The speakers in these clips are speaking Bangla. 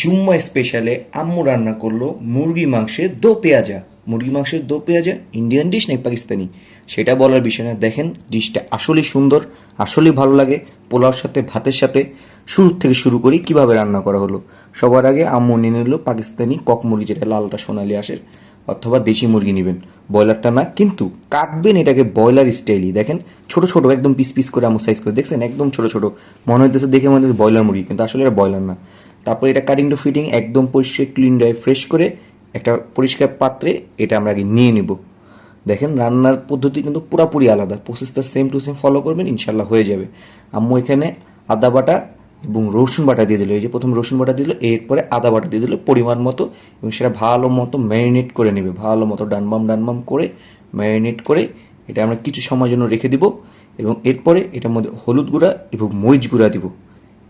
জুম্মা স্পেশালে আম্মু রান্না করল মুরগি মাংসের দো পেঁয়াজা। মুরগি মাংসের দো পেঁয়াজা ইন্ডিয়ান ডিশ নাকি পাকিস্তানি? সেটা বলার বিষয় না। দেখেন ডিশটা আসলেই সুন্দর, আসলেই ভালো লাগে। পোলাওর সাথে, ভাতের সাথে শুরু থেকে শুরু করি কীভাবে রান্না করা হলো। সবার আগে আম্মু নিয়ে নিল পাকিস্তানি কক মুরগি, যেটা লালটা সোনালি আসে অথবা দেশি মুরগি নেবেন। ব্রয়লারটা না, কিন্তু কাটবেন এটাকে ব্রয়লার স্টাইলই দেখেন, ছোট ছোট, একদম পিস পিস করে আমু সাইজ করে। দেখছেন, একদম ছোট ছোট। মনে হইতেছে দেখে মনে হচ্ছে ব্রয়লার মুরগি, কিন্তু আসলে এটা ব্রয়লার না। তারপর এটা কাটিং টু ফিটিং একদম পরিষ্কার ক্লিন ড্রাই ফ্রেশ করে একটা পরিষ্কার পাত্রে এটা আমরা আগে নিয়ে নিব। দেখেন রান্নার পদ্ধতি কিন্তু পুরাপুরি আলাদা। প্রসেসটা সেম টু সেম ফলো করবেন ইনশাল্লাহ হয়ে যাবে। আম্মু এখানে আদা বাটা এবং রসুন বাটা দিয়ে দিল। এই যে প্রথম রসুন বাটা দিল, এরপরে আদা বাটা দিয়ে দিল পরিমাণ মতো এবং সেটা ভালো মতো ম্যারিনেট করে নেবে। ভালো মতো ডানবাম ডানবাম করে ম্যারিনেট করে এটা আমরা কিছু সময়ের জন্য রেখে দিব এবং এরপরে এটার মধ্যে হলুদ গুঁড়া এবং মরিচ গুঁড়া দিব।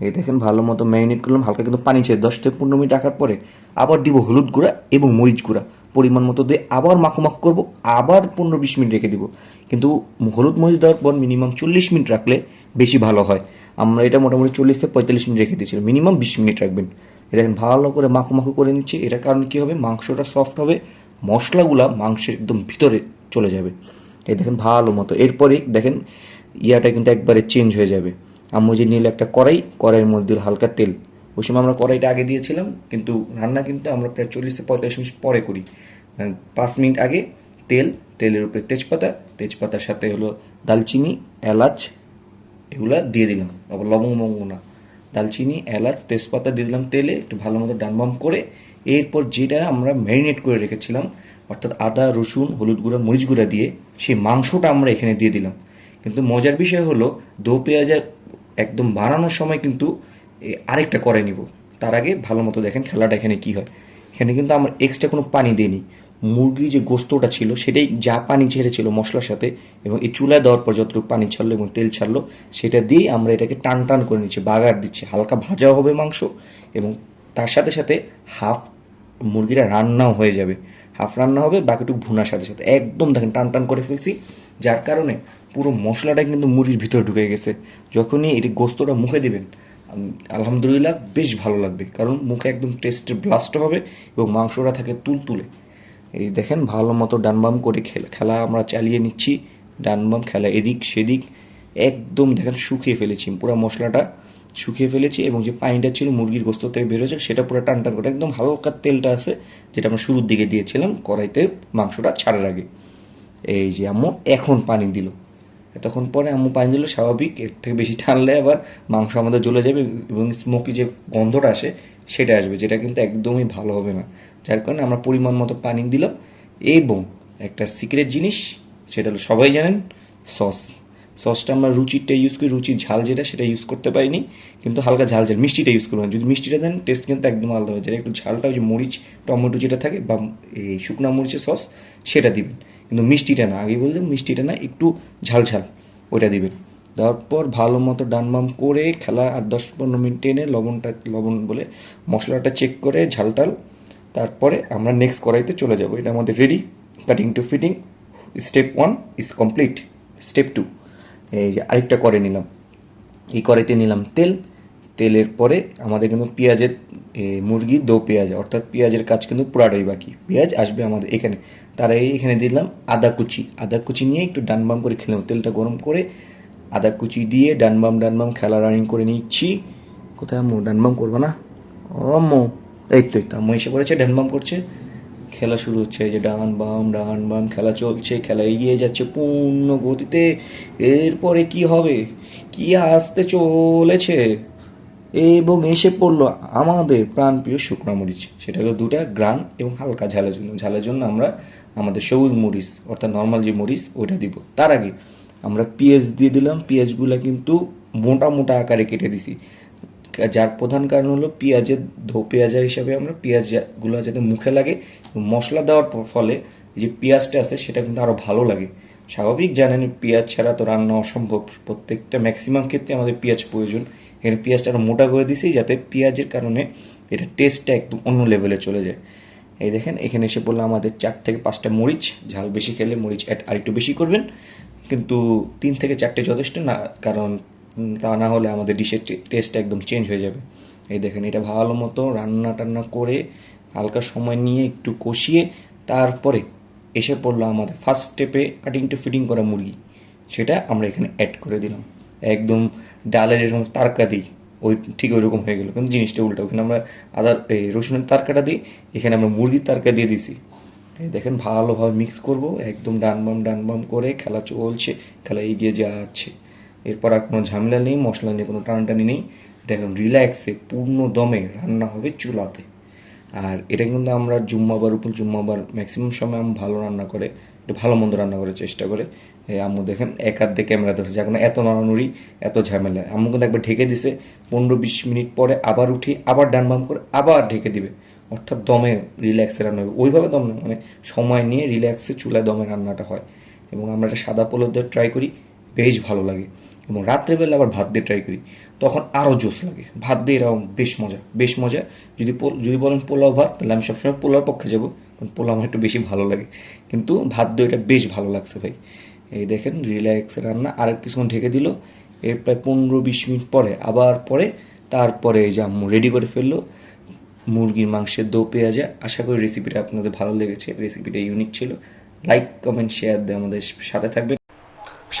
এই দেখেন, ভালো মতো ম্যারিনেট করলাম, হালকা কিন্তু পানি ছেড়ে দশ থেকে পনেরো মিনিট রাখার পরে আবার দিব হলুদ গুঁড়া এবং মরিচ গুঁড়া। পরিমাণ মতো দিয়ে আবার মাখো মাখো করব, আবার পনেরো বিশ মিনিট রেখে দিব। কিন্তু হলুদ মরিচ দেওয়ার পর মিনিমাম চল্লিশ মিনিট রাখলে বেশি ভালো হয়। আমরা এটা মোটামুটি চল্লিশ থেকে পঁয়তাল্লিশ মিনিট রেখে দিয়েছিলাম। মিনিমাম বিশ মিনিট রাখবেন। দেখেন, ভালো করে মাখো মাখো করে নিচ্ছি। এটার কারণে কী হবে? মাংসটা সফট হবে, মশলাগুলা মাংসের একদম ভিতরে চলে যাবে। এই দেখেন, ভালো মতো। এরপরে দেখেন, ইয়াটা কিন্তু একবারে চেঞ্জ হয়ে যাবে। আম্মু যে নিল একটা কড়াই, কড়াইয়ের মধ্যে হালকা তেল। ওই সময় আমরা কড়াইটা আগে দিয়েছিলাম, কিন্তু রান্না কিন্তু আমরা প্রায় চল্লিশ থেকে পঁয়তাল্লিশ মিনিট পরে করি। পাঁচ মিনিট আগে তেল, তেলের উপরে তেজপাতা, তেজপাতার সাথে হলো দালচিনি, এলাচ, এগুলা দিয়ে দিলাম। আবার লবঙ্গ না দালচিনি, এলাচ, তেজপাতা দিয়ে দিলাম তেলে, একটু ভালো মতো ডানবাম করে। এরপর যেটা আমরা ম্যারিনেট করে রেখেছিলাম, অর্থাৎ আদা, রসুন, হলুদ গুঁড়া, মরিচ গুঁড়া দিয়ে, সেই মাংসটা আমরা এখানে দিয়ে দিলাম। কিন্তু মজার বিষয় হলো, দো পেঁয়াজা একদম বানানোর সময় কিন্তু আরেকটা করে নিব। তার আগে ভালো মতো দেখেন খেলাটা এখানে কি হয়। এখানে কিন্তু আমরা এক্সট্রা কোনো পানি দিইনি। মুরগির যে গোস্তটা ছিল, সেটাই যা পানি ছেড়েছিল মশলার সাথে এবং এই চুলায় দেওয়ার পর যতটুকু পানি ছাড়লো এবং তেল ছাড়লো, সেটা দিয়েই আমরা এটাকে টান টান করে নিচ্ছি, বাগার দিচ্ছি। হালকা ভাজাও হবে মাংস এবং তার সাথে সাথে হাফ মুরগিটা রান্নাও হয়ে যাবে। হাফ রান্না হবে, বাকিটুকু ভুনার সাথে সাথে। একদম দেখেন টান টান করে ফেলছি। যার কারণে পুরো মশলাটা কিন্তু মুরগির ভিতরে ঢুকে গেছে। যখনই এটি গোস্তটা মুখে দিবেন আলহামদুলিল্লাহ বেশ ভালো লাগবে। কারণ মুখে একদম টেস্টের ব্লাস্ট হবে এবং মাংসটা থাকে তুলতুলে। এই দেখেন, ভালো মতো ডানবাম করে খেলা আমরা চালিয়ে নিচ্ছি। ডানবাম খেলা, এদিক সেদিক একদম দেখেন শুকিয়ে ফেলেছি পুরো মশলাটা শুকিয়ে ফেলেছি এবং যে পানিটা ছিল মুরগির গোস্ত থেকে বেরোচ্ছে সেটা পুরো টান টান করে একদম হালকা তেলটা আছে, যেটা আমরা শুরুর দিকে দিয়েছিলাম কড়াইতে মাংসটা ছাড়ার আগে। এই যে আম্মু, এখন পানি দিল। এতক্ষণ পরে আম্মু পানি দিল, স্বাভাবিক, এর থেকে বেশি টানলে আবার মাংস আমাদের জ্বলে যাবে এবং স্মোকি যে গন্ধটা আসে সেটা আসবে, যেটা কিন্তু একদমই ভালো হবে না। যার কারণে আমরা পরিমাণ মতো পানি দিলাম এবং একটা সিক্রেট জিনিস, সেটা হলো সবাই জানেন সস সসটা আমরা রুচিরটা ইউজ করি, রুচির ঝাল যেটা, সেটা ইউজ করতে পারিনি, কিন্তু হালকা ঝাল ঝাল, মিষ্টিটা ইউজ করবেন যদি মিষ্টিটা দেন টেস্ট কিন্তু একদম আলাদা হয়ে যায়। একটু ঝালটা ওই যে মরিচ, টমেটো যেটা থাকে বা এই শুকনো মরিচের সস সেটা দিবেন। কিন্তু মিষ্টিটা না, আগে বললাম মিষ্টিটা না একটু ঝাল ঝাল, ওইটা দিবেন। দেওয়ার পর ভালো মতো ডানবাম করে খেলা আর দশ পনেরো মিনিট এনে লবণটা, লবণ বলে মশলাটা চেক করে ঝাল টাল, তারপরে আমরা নেক্সট কড়াইতে চলে যাব। এটা আমাদের ready cutting to fitting step one is complete step two এই যে আরেকটা করে নিলাম। এই কড়াইতে নিলাম তেল তেলের পরে আমাদের কিন্তু পেঁয়াজের মুরগি দো পেঁয়াজ, অর্থাৎ পেঁয়াজের কাজ কিন্তু পুরাটাই বাকি। পেঁয়াজ আসবে আমাদের এখানে। তারা এখানে দিলাম আদা কুচি। আদা কুচি নিয়ে একটু ডানবাম করে খেলাম। তেলটা গরম করে আদা কুচি দিয়ে ডানবাম ডানবাম খেলা রানিং করে নিচ্ছি। কোথায় আম্মু? ডানবাম করব না? ও আম্মু, এই তো এই তো। আম্মু এসে পড়েছে ডানবাম করছে। খেলা শুরু হচ্ছে যে ডান বাম ডান বাম, খেলা চলছে, খেলা এগিয়ে যাচ্ছে পূর্ণ গতিতে। এরপরে কি হবে? কি আসতে চলেছে? এবং এসে পড়ল আমাদের প্রাণপ্রিয় শুকনো মরিচ। সেটা হলো দুটা গ্রান এবং হালকা ঝালের জন্য। ঝালের জন্য আমরা আমাদের সবুজ মরিচ, অর্থাৎ নর্মাল যে মরিচ, ওইটা দিব। তার আগে আমরা পেঁয়াজ দিয়ে দিলাম। পেঁয়াজগুলো কিন্তু মোটা মোটা আকারে কেটে দিছি। যার প্রধান কারণ হলো পেঁয়াজের ধো পেঁয়াজা হিসাবে আমরা পেঁয়াজগুলো যাতে মুখে লাগে মশলা দেওয়ার ফলে যে পেঁয়াজটা আছে সেটা কিন্তু আরও ভালো লাগে। স্বাভাবিক জানেন পেঁয়াজ ছাড়া তো রান্না অসম্ভব। প্রত্যেকটা ম্যাক্সিমাম ক্ষেত্রে আমাদের পেঁয়াজ প্রয়োজন। এখানে পেঁয়াজটা আরও মোটা করে দিছি যাতে পেঁয়াজের কারণে এটা টেস্টটা একদম অন্য লেভেলে চলে যায়। এই দেখেন, এখানে এসে বললাম আমাদের চার থেকে পাঁচটা মরিচ। ঝাল বেশি খেলে মরিচ অ্যাড আরেকটু বেশি করবেন। কিন্তু তিন থেকে চারটে যথেষ্ট না, কারণ তা না হলে আমাদের ডিশের টেস্টটা একদম চেঞ্জ হয়ে যাবে। এই দেখেন, এটা ভালো মতো রান্না টান্না করে হালকা সময় নিয়ে একটু কষিয়ে তারপরে এসে পড়ল আমাদের ফার্স্ট স্টেপে কাটিং টু ফিটিং করা মুরগি। সেটা আমরা এখানে অ্যাড করে দিলাম। একদম ডালের এরকম তারকা দিই, ওই ঠিক ওই রকম হয়ে গেলো। কিন্তু জিনিসটা উল্টো, ওখানে আমরা আদা, এই রসুনের তারকাটা দিই, এখানে আমরা মুরগির তারকা দিয়ে দিছি। দেখেন ভালোভাবে মিক্স করব, একদম ডান বাম ডান বাম করে খেলা চলছে, খেলা এগিয়ে যাচ্ছে। এরপর আর কোনো ঝামেলা নেই, মশলা নিয়ে কোনো টানটানি নেই। দেখুন রিল্যাক্সে পূর্ণ দমে রান্না হবে চুলাতে। আর এটা কিন্তু আমরা জুম্মাবার উপর, জুম্মাবার ম্যাক্সিমাম সময় আমি ভালো রান্না করে, একটু ভালো মন্দ রান্না করার চেষ্টা করে। আম্মু দেখেন, এক হাত ক্যামেরা ধরছে। এখন এত নড়ানুড়ি, এত ঝামেলা। আম্মু কিন্তু একবার ঢেকে দিছে, পনেরো বিশ মিনিট পরে আবার উঠি আবার ডান বাম করে আবার ঢেকে দিবে। অর্থাৎ দমে রিল্যাক্সে রান্না হবে। ওইভাবে দম না মানে সময় নিয়ে রিল্যাক্সে চুলায় দমে রান্নাটা হয়। এবং আমরা এটা সাদা পোলাও দিয়ে ট্রাই করি, বেশ ভালো লাগে। এবং রাত্রেবেলা আবার ভাত দিয়ে ট্রাই করি, তখন আরও জোস লাগে। ভাত দিয়ে এরকম বেশ মজা বেশ মজা। যদি যদি বলেন পোলাও ভাত, তাহলে আমি সবসময় পোলাওর পক্ষে যাব, কারণ পোলাও আমার একটু বেশি ভালো লাগে। কিন্তু ভাত দিয়ে এটা বেশ ভালো লাগছে ভাই। এই দেখেন রিল্যাক্সে রান্না, আর কিছুক্ষণ ঢেকে দিল। এর প্রায় পনেরো বিশ মিনিট পরে, আবার পরে, তারপরে এই যে আম্মু রেডি করে ফেলল, মুরগির মাংসের দো পেঁয়াজা। আশা করি রেসিপিটা আপনাদের ভালো লেগেছে রেসিপিটা ইউনিক ছিল। লাইক কমেন্ট শেয়ার দিয়ে আমাদের সাথে থাকবেন।